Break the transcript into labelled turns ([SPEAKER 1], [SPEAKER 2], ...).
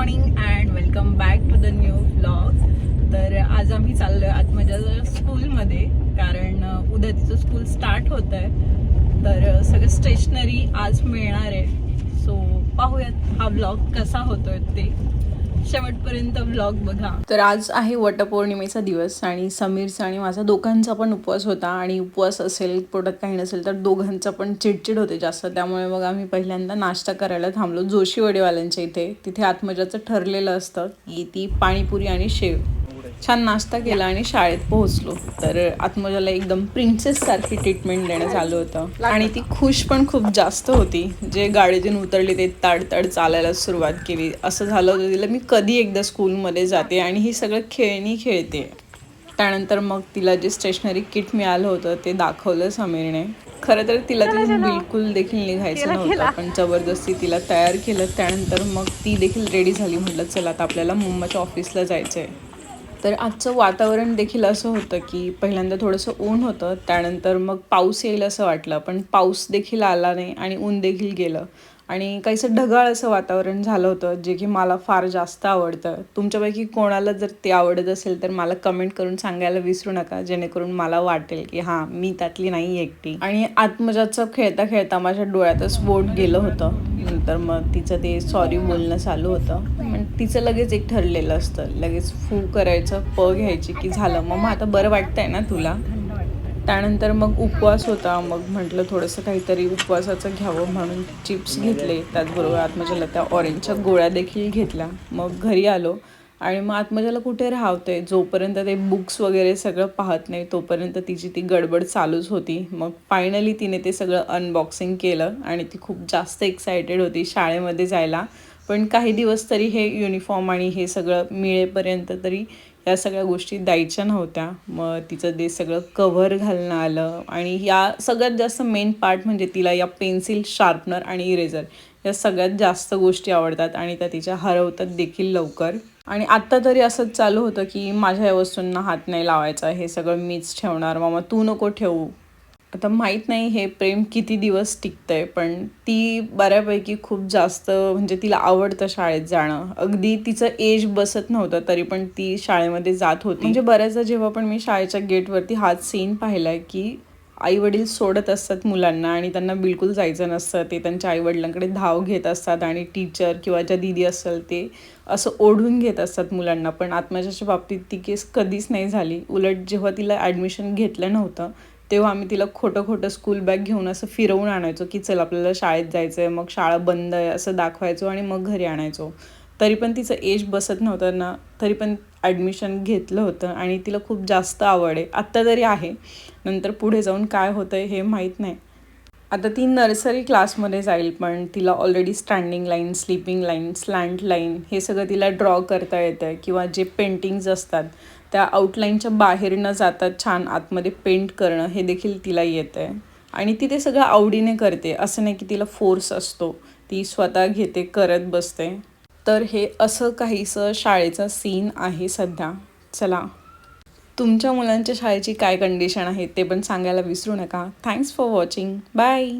[SPEAKER 1] Morning and welcome back to the new blog तर आज आम्ही चाललो चाललोय माझ्या स्कूलमध्ये कारण उद्या तिचं स्कूल स्टार्ट होत आहे तर सगळं स्टेशनरी आज मिळणार आहे. सो पाहूयात हा ब्लॉग कसा होतोय ते. शेवटपर्यंत ब्लॉग बघा. तर आज आहे वटपौर्णिमेचा दिवस आणि समीरचा आणि माझा दोघांचा पण उपवास होता आणि उपवास असेल पोटात काही नसेल तर दोघांचा पण चिडचिड होते जास्त. त्यामुळे मग आम्ही पहिल्यांदा नाश्ता करायला थांबलो. जोशी वडेवाल्यांच्या इथे. तिथे आत्मजाचं ठरलेलं असतं की ती पाणीपुरी आणि शेव. छान नाश्ता केला आणि शाळेत पोहोचलो. तर आत्मजाला एकदम प्रिन्सेस सारखी ट्रीटमेंट देणं चालू होतं. आणि ती खुश पण खूप जास्त होती. जे गाडीतून उतरली ते ताड ताड चालायला सुरुवात केली. असं झालं होतं तिला मी कधी एकदा स्कूलमध्ये जाते आणि ही सगळं खेळणी खेळते. त्यानंतर मग तिला जे स्टेशनरी किट मिळालं होतं ते दाखवलं समीरने. खरं तर तिला ते बिलकुल देखील निघायचं नव्हतं. पण जबरदस्ती तिला तयार केलं. त्यानंतर मग ती देखील रेडी झाली. म्हटलं चला आता आपल्याला मुंबईच्या ऑफिसला जायचं आहे तर आजचं वातावरण देखील असं होतं की पहिल्यांदा थोडंसं ऊन होतं त्यानंतर मग पाऊस येईल असं वाटलं पण पाऊस देखील आला नाही आणि ऊन देखील गेलं. आणि काहीसं ढगाळ असं वातावरण झालं होतं जे की मला फार जास्त आवडतं. तुमच्यापैकी कोणाला जर ते आवडत असेल तर मला कमेंट करून सांगायला विसरू नका जेणेकरून मला वाटेल की हां मी त्यातली नाही एकटी. आणि आत्मजाचं खेळता खेळता माझ्या डोळ्यातच बोट गेलं होतं. नंतर मग तिचं ते सॉरी बोलणं चालू होतं. पण तिचं लगेच एक ठरलेलं असतं. लगेच फू करायचं प घ्यायची की झालं. मग आता बरं वाटतंय ना तुला? त्यानंतर मग उपवास होता. मग म्हटलं थोडंसं काहीतरी उपवासाचं घ्यावं म्हणून चिप्स घेतले. त्याचबरोबर आत्मजाला त्या ऑरेंजच्या गोळ्या देखील घेतल्या. मग घरी आलो आणि मग आत्मजाला कुठे राहते जोपर्यंत ते बुक्स वगैरे सगळं पाहत नाही तोपर्यंत तिची ती गडबड चालूच होती. मग फायनली तिने ते सगळं अनबॉक्सिंग केलं आणि ती खूप जास्त एक्सायटेड होती शाळेमध्ये जायला. पण काही दिवस तरी हे युनिफॉर्म आणि हे सगळं मिळेपर्यंत तरी या सगळ्या गोष्टी द्यायच्या नव्हत्या. मग तिचं ते सगळं कव्हर घालणं आलं. आणि या सगळ्यात जास्त मेन पार्ट म्हणजे तिला या पेन्सिल शार्पनर आणि इरेझर या सगळ्यात जास्त गोष्टी आवडतात आणि त्या तिच्या हरवतात देखील लवकर. आणि आत्ता तरी असंच चालू होतं की माझ्या या वस्तूंना हात नाही लावायचा. हे सगळं मीच ठेवणार. मामा तू नको ठेवू. आता माहीत नाही हे प्रेम किती दिवस टिकतंय पण ती बऱ्यापैकी खूप जास्त म्हणजे तिला आवडतं शाळेत जाणं. अगदी तिचं एज बसत नव्हतं तरी पण ती शाळेमध्ये जात होती. म्हणजे बऱ्याचदा जेव्हा पण मी शाळेच्या गेटवरती हाच सीन पाहिलाय की आई वडील सोडत असतात मुलांना आणि त्यांना बिलकुल जायचं नसतं ते त्यांच्या आईवडिलांकडे धाव घेत असतात आणि टीचर किंवा ज्या दिदी असेल ते असं ओढून घेत असतात मुलांना. पण आत्मजाच्या बाबतीत ती केस कधीच नाही झाली. उलट जेव्हा तिला ॲडमिशन घेतलं नव्हतं तेव्हा आम्ही तिला खोटं खोटं स्कूल बॅग घेऊन असं फिरवून आणायचो की चल आपल्याला शाळेत जायचं आहे मग शाळा बंद आहे असं दाखवायचो आणि मग घरी आणायचो. तरी पण तिचं एज बसत नव्हतं ना तरी पण ॲडमिशन घेतलं होतं आणि तिला खूप जास्त आवड आहे. आत्ता तरी आहे. नंतर पुढे जाऊन काय होतं आहे हे माहीत नाही. आता ती नर्सरी क्लासमध्ये जाईल पण तिला already standing line sleeping line slant line हे सगळं तिला ड्रॉ करता येतं आहे किंवा जे पेंटिंग्ज असतात त्या आउटलाईनच्या बाहेर न जाता छान आतमध्ये पेंट करणं हे देखील तिला येतं आहे आणि ती ते सगळं आवडीने करते. असं नाही की तिला फोर्स असतो. ती स्वतः घेते करत बसते. तर हे असं काहीसं शाळेचा सीन आहे सध्या. चला. तुमच्या मुलांच्या शाळेची काय कंडिशन आहे ते पण सांगायला विसरू नका. Thanks for watching bye